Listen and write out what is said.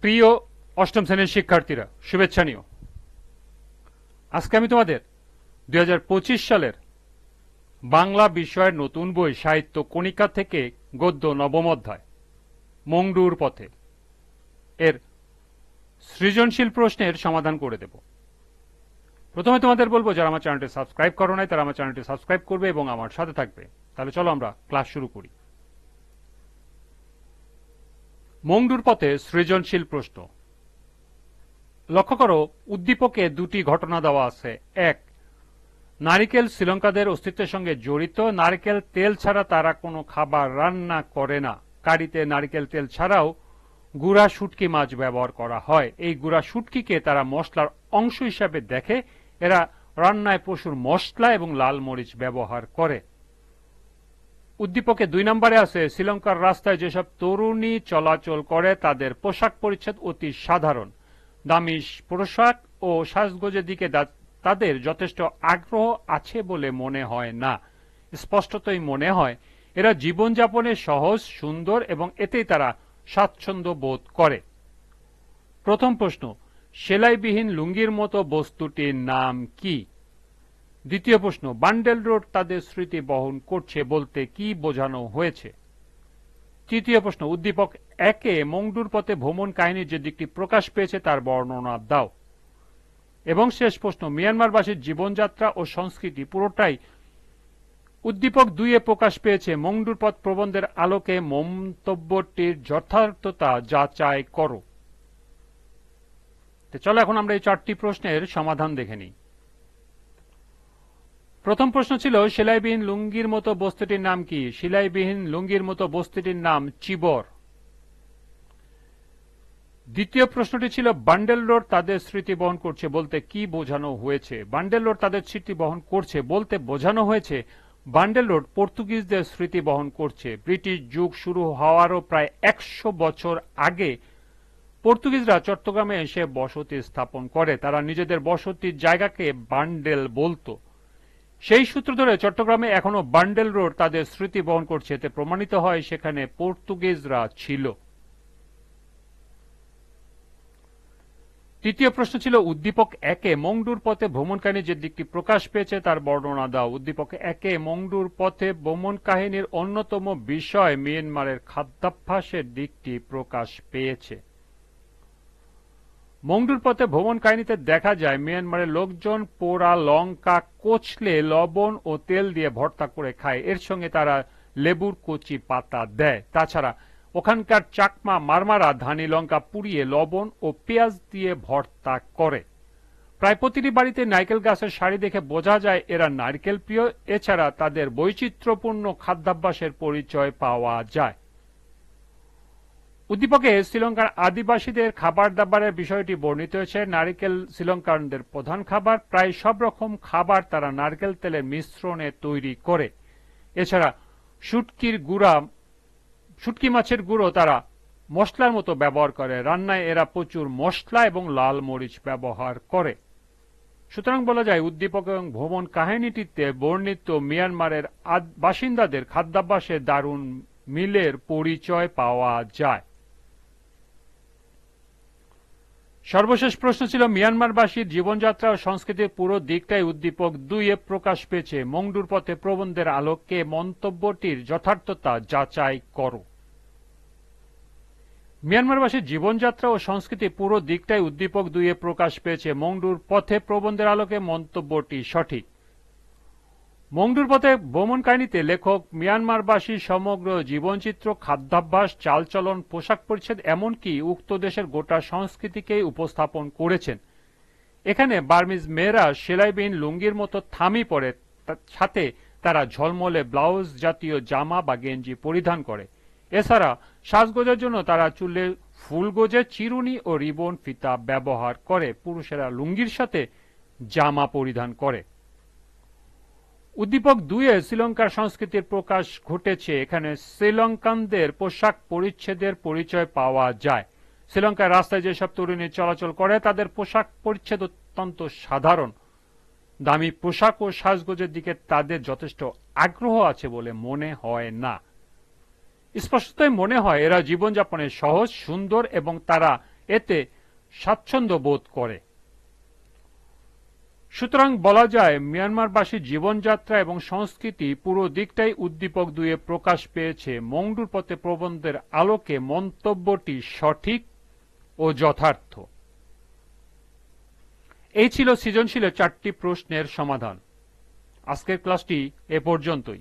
প্রিয় অষ্টম শ্রেণির শিক্ষার্থীরা, শুভেচ্ছা নিও। আজকে আমি তোমাদের দু হাজার পঁচিশ সালের বাংলা বিষয়ের নতুন বই সাহিত্য কণিকা থেকে গদ্য নবম অধ্যায়, মংডুর পথে, এর সৃজনশীল প্রশ্নের সমাধান করে দেব। প্রথমে তোমাদের বলব, যারা আমার চ্যানেলটি সাবস্ক্রাইব করো নাই, তারা আমার চ্যানেলটি সাবস্ক্রাইব করবে এবং আমার সাথে থাকবে। তাহলে চলো আমরা ক্লাস শুরু করি। মংডুর পথে সৃজনশীল প্রশ্ন। লক্ষ্য করো, উদ্দীপকে দুটি ঘটনা দেওয়া আছে। এক, নারিকেল শ্রীলঙ্কাদের অস্তিত্বের সঙ্গে জড়িত। নারকেল তেল ছাড়া তারা কোনো খাবার রান্না করে না। কারিতে নারিকেল তেল ছাড়াও গুড়া শুটকি মাছ ব্যবহার করা হয়। এই গুড়া শুটকিকে তারা মশলার অংশ হিসাবে দেখে। এরা রান্নায় পশুর মশলা এবং লাল মরিচ ব্যবহার করে। উদ্দীপকে দুই নম্বরে আছে, শ্রীলঙ্কার রাস্তায় যেসব তরুণী চলাচল করে তাদের পোশাক পরিচ্ছদ অতি সাধারণ। দামি পোশাক ও সাজগোজের দিকে তাদের যথেষ্ট আগ্রহ আছে বলে মনে হয় না। স্পষ্টতই মনে হয়, এরা জীবনযাপনে সহজ, সুন্দর এবং এতেই তারা স্বাচ্ছন্দ্য বোধ করে। প্রথম প্রশ্ন, সেলাইবিহীন লুঙ্গির মতো বস্তুটির নাম কি? দ্বিতীয় প্রশ্ন, বান্ডেল রোড তাদের স্মৃতি বহন করছে বলতে কি বোঝানো হয়েছে? তৃতীয় প্রশ্ন, উদ্দীপক, একে মংডুর পথে ভ্রমণ কাহিনীর যে দিকটি প্রকাশ পেয়েছে তার বর্ণনা দাও। এবং শেষ প্রশ্ন, মিয়ানমারবাসীর জীবনযাত্রা ও সংস্কৃতি পুরোটাই উদ্দীপক দুইয়ে প্রকাশ পেয়েছে মংডুর পথ প্রবন্ধের আলোকে মন্তব্যটির যথার্থতা যাচাই করো। চলো এখন আমরা এই চারটি প্রশ্নের সমাধান দেখে নিই। প্রথম প্রশ্ন ছিল সেলাইবিহীন লুঙ্গির মতো বস্তুটির নাম কি? সেলাইবিহীন লুঙ্গির মতো বস্তুটির নাম চিবর। দ্বিতীয় প্রশ্নটি ছিল, বান্ডেল রোড তাদের স্মৃতি বহন করছে বলতে কি বোঝানো হয়েছে? বান্ডেল রোড তাদের স্মৃতি বহন করছে বলতে বোঝানো হয়েছে, বান্ডেল রোড পর্তুগিজদের স্মৃতি বহন করছে। ব্রিটিশ যুগ শুরু হওয়ারও প্রায় একশো বছর আগে পর্তুগিজরা চট্টগ্রামে এসে বসতি স্থাপন করে। তারা নিজেদের বসতির জায়গাকে বান্ডেল বলতো। সেই সূত্র ধরে চট্টগ্রামে এখনও বান্ডেল রোড তাদের স্মৃতি বহন করছে। এতে প্রমাণিত হয় সেখানে পর্তুগিজরা ছিল। তৃতীয় প্রশ্ন ছিল, উদ্দীপক একে মংডুর পথে ভ্রমণকাহিনী যে দিকটি প্রকাশ পেয়েছে তার বর্ণনা দাও। উদ্দীপক একে মংডুর পথে ভ্রমণ কাহিনীর অন্যতম বিষয় মিয়ানমারের খাদ্যাভ্যাসের দিকটি প্রকাশ পেয়েছে। মংডুর পথে ভ্রমণ কাহিনীতে দেখা যায়, মিয়ানমারের লোকজন পোড়া লঙ্কা কোচলে লবণ ও তেল দিয়ে ভর্তা করে খায়। এর সঙ্গে তারা লেবুর কচি পাতা দেয়। তাছাড়া ওখানকার চাকমা মারমারা ধানি লঙ্কা পুড়িয়ে লবণ ও পেঁয়াজ দিয়ে ভর্তা করে। প্রায় প্রতিটি বাড়িতে নারকেল গাছের শাড়ি দেখে বোঝা যায়, এরা নারকেল প্রিয়। এছাড়া তাদের বৈচিত্র্যপূর্ণ খাদ্যাভ্যাসের পরিচয় পাওয়া যায়। উদ্দীপকে শ্রীলঙ্কার আদিবাসীদের খাবার দাবারের বিষয়টি বর্ণিত হয়েছে। নারিকেল শ্রীলঙ্কানদের প্রধান খাবার। প্রায় সব রকম খাবার তারা নারকেল তেলের মিশ্রণে তৈরি করে। এছাড়া শুটকির গুড়া, শুটকি মাছের গুঁড়ো তারা মশলার মতো ব্যবহার করে। রান্নায় এরা প্রচুর মশলা এবং লাল মরিচ ব্যবহার করে। সুতরাং বলা যায়, উদ্দীপক এবং ভ্রমণ কাহিনীটিতে বর্ণিত মিয়ানমারের বাসিন্দাদের খাদ্যাভ্যাসে দারুণ মিলের পরিচয় পাওয়া যায়। সর্বশেষ প্রশ্ন ছিল, মিয়ানমারবাসীর জীবনযাত্রা ও সংস্কৃতির পুরো দিকটাই উদ্দীপক দুইয়ে প্রকাশ পেয়েছে। মংডুর পথে প্রবন্ধের আলোকে মন্তব্যটির যথার্থতা যাচাই করো। মিয়ানমারবাসীর জীবনযাত্রা ও সংস্কৃতি পুরো দিকটাই উদ্দীপক দুইয়ে প্রকাশ পেয়েছে। মংডুর পথে প্রবন্ধের আলোকে মন্তব্যটি সঠিক। মংডুর পথে ভ্রমণ কাহিনীতে লেখক, মিয়ানমারবাসী সমগ্র জীবনচিত্র, খাদ্যাভ্যাস, চালচলন, পোশাক পরিচ্ছেদ, এমনকি উক্ত দেশের গোটা সংস্কৃতিকেই উপস্থাপন করেছেন। এখানে বার্মিজ মেয়েরা সেলাইবিহীন লুঙ্গির মতো থামি পরে সাথে তারা ঝলমলে ব্লাউজ জাতীয় জামা বা গেঞ্জি পরিধান করে। এছাড়া সাজগোজের জন্য তারা চুলে ফুলগোজে চিরুনি ও রিবন ফিতা ব্যবহার করে। পুরুষেরা লুঙ্গির সাথে জামা পরিধান করে। উদ্দীপক দুয়ে শ্রীলঙ্কার সংস্কৃতির প্রকাশ ঘটেছে। এখানে শ্রীলঙ্কানদের পোশাক পরিচ্ছেদের পরিচয় পাওয়া যায়। শ্রীলঙ্কার রাস্তায় যেসব তরুণী চলাচল করে, তাদের পোশাক পরিচ্ছেদ অত্যন্ত সাধারণ। দামি পোশাক ও সাজগোজের দিকে তাদের যথেষ্ট আগ্রহ আছে বলে মনে হয় না। স্পষ্টতই মনে হয়, এরা জীবনযাপনে সহজ, সুন্দর এবং তারা এতে স্বাচ্ছন্দ্য বোধ করে। সুতরাং বলা যায় মিয়ানমারবাসীর জীবনযাত্রা এবং সংস্কৃতি পুরো দিকটাই উদ্দীপক দুয়ে প্রকাশ পেয়েছে। মংডুর পথে প্রবন্ধের আলোকে মন্তব্যটি সঠিক ও যথার্থ। এই ছিল সৃজনশীলের চারটি প্রশ্নের সমাধান। আজকের ক্লাসটি এ পর্যন্তই।